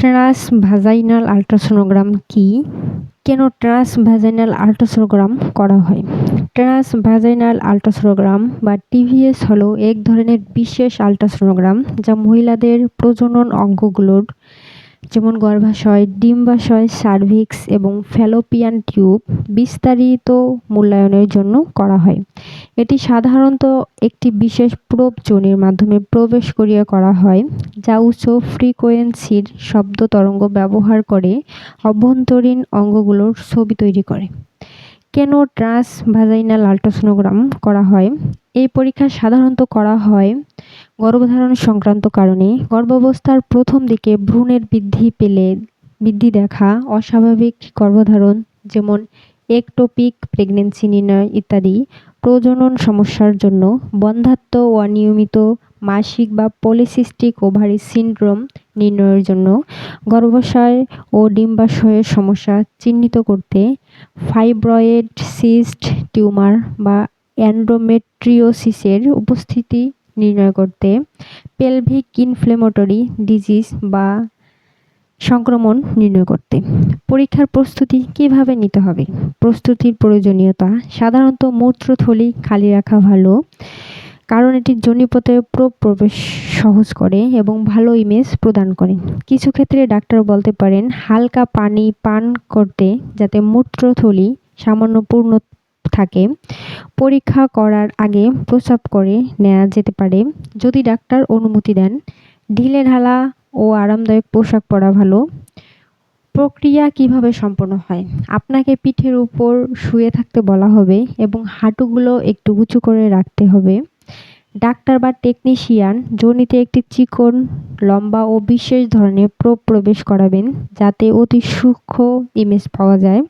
Trans ভাজাইনাল ultrasonogram কি? কেন ট্রাস ভাজাইনাল ultrasonogram করা হয়? ট্রাস ভাজাইনাল আল্ট্রাসোনোগ্রাম বা টিভিএস হলো এক ধরনের বিশেষ আল্ট্রাসোনোগ্রাম যা মহিলাদের প্রজনন অঙ্গগুলোর যেমন গর্ভাশয়, ডিম্বাশয়, সার্ভিক্স এবং ফ্যালোপিয়ান টিউব বিস্তারিত মূল্যায়নের জন্য করা হয়। এটি সাধারণত একটি বিশেষ প্রোব যোনির মাধ্যমে প্রবেশ করিয়ে করা হয়, যা উচ্চ ফ্রিকোয়েন্সির শব্দ তরঙ্গ ব্যবহার করে অভ্যন্তরীণ অঙ্গগুলোর ছবি তৈরি করে। কেন ট্রান্স ভাজাইনাল আল্ট্রাসোনোগ্রাম করা হয়? এই পরীক্ষা সাধারণত করা হয় গর্ভধারণ সংক্রান্ত কারণে গর্ভাবস্থার প্রথম দিকে ভ্রূণের বৃদ্ধি পেলে বৃদ্ধি দেখা, অস্বাভাবিক গর্ভধারণ যেমন একটোপিক প্রেগনেন্সি নির্ণয় ইত্যাদি প্রজনন সমস্যার জন্য বন্ধাত্ম ও অনিয়মিত মাসিক বা পলিসিস্টিক ওভারি সিন্ড্রোম নির্ণয়ের জন্য গর্ভাশয় ও ডিম্বাশয়ের সমস্যা চিহ্নিত করতে ফাইব্রয়েড সিস্ট টিউমার বা অ্যান্ড্রোমেট্রিওসিসের উপস্থিতি নির্ণয় করতে পেলভিক ইনফ্লেমেটরি ডিজিজ বা সংক্রমণ নির্ণয় করতে। পরীক্ষার প্রস্তুতি কীভাবে নিতে হবে? প্রস্তুতির প্রয়োজনীয়তা সাধারণত মূত্রথলি খালি রাখা ভালো, কারণ এটি জনিপথে প্রবেশ সহজ করে এবং ভালো ইমেজ প্রদান করে। কিছু ক্ষেত্রে ডাক্তার বলতে পারেন, হালকা পানি পান করতে যাতে মূত্রথলি সামান্য পূর্ণ থাকে, পরীক্ষা করার আগে প্রস্রাব করে নেওয়া যেতে পারে। যদি ডাক্তার অনুমতি দেন, ঢিলে ঢালা ও আরামদায়ক পোশাক পরা ভালো। প্রক্রিয়া কীভাবে সম্পন্ন হয়? আপনাকে পিঠের উপর শুয়ে থাকতে বলা হবে এবং হাঁটুগুলো একটু উঁচু করে রাখতে হবে। ডাক্তার বা টেকনিশিয়ান যোনিতে একটি চিকন, লম্বা ও বিশেষ ধরনের প্রোব প্রবেশ করাবেন যাতে অতি সূক্ষ্ম ইমেজ পাওয়া যায়।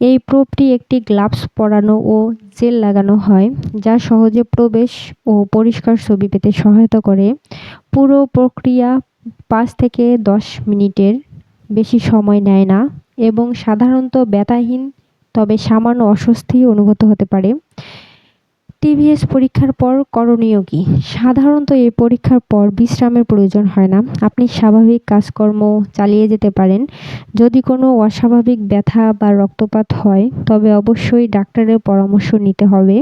এই প্রোবটি একটি গ্লাভস পরানো ও জেল লাগানো হয়, যা সহজে প্রবেশ ও পরিষ্কার ছবি পেতে সহায়তা করে। পুরো প্রক্রিয়া পাঁচ থেকে দশ মিনিটের বেশি সময় নেয় না এবং সাধারণত ব্যথাহীন, তবে সামান্য অস্বস্তি অনুভূত হতে পারে। টিভিএস পরীক্ষার পর করণীয় কি? সাধারণত এই পরীক্ষার পর বিশ্রামের প্রয়োজন হয় না। আপনি স্বাভাবিক কাজকর্ম চালিয়ে যেতে পারেন। যদি কোনো অস্বাভাবিক ব্যথা বা রক্তপাত হয়, তবে অবশ্যই ডাক্তারের পরামর্শ নিতে হবে।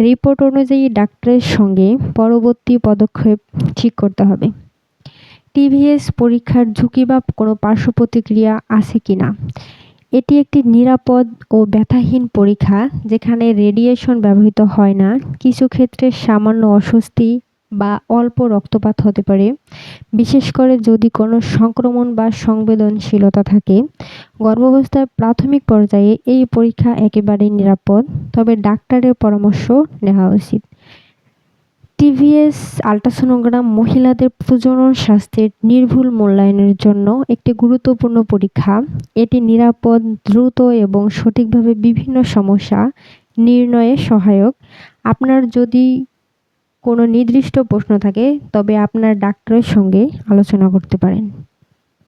রিপোর্ট অনুযায়ী ডাক্তারের সঙ্গে পরবর্তী পদক্ষেপ ঠিক করতে হবে। টিভিএস পরীক্ষার ঝুঁকি বা কোনো পার্শ্ব প্রতিক্রিয়া আছে কি না এটি একটি নিরাপদ ও ব্যথাহীন পরীক্ষা যেখানে রেডিয়েশন ব্যবহৃত হয় না। কিছু ক্ষেত্রে সামান্য অস্বস্তি বা অল্প রক্তপাত হতে পারে। বিশেষ করে যদি কোনো সংক্রমণ বা সংবেদনশীলতা থাকে। গর্ভাবস্থার প্রাথমিক পর্যায়ে এই পরীক্ষা একেবারেই নিরাপদ, তবে ডাক্তারের পরামর্শ নেওয়া উচিত। টিভিএস আল্ট্রাসোনোগ্রাম মহিলাদের প্রজনন স্বাস্থ্যের নির্ভুল মূল্যায়নের জন্য একটি গুরুত্বপূর্ণ পরীক্ষা। এটি নিরাপদ, দ্রুত এবং সঠিকভাবে বিভিন্ন সমস্যা নির্ণয়ে সহায়ক। আপনার যদি কোনো নির্দিষ্ট প্রশ্ন থাকে, তবে আপনার ডাক্তারের সঙ্গে আলোচনা করতে পারেন।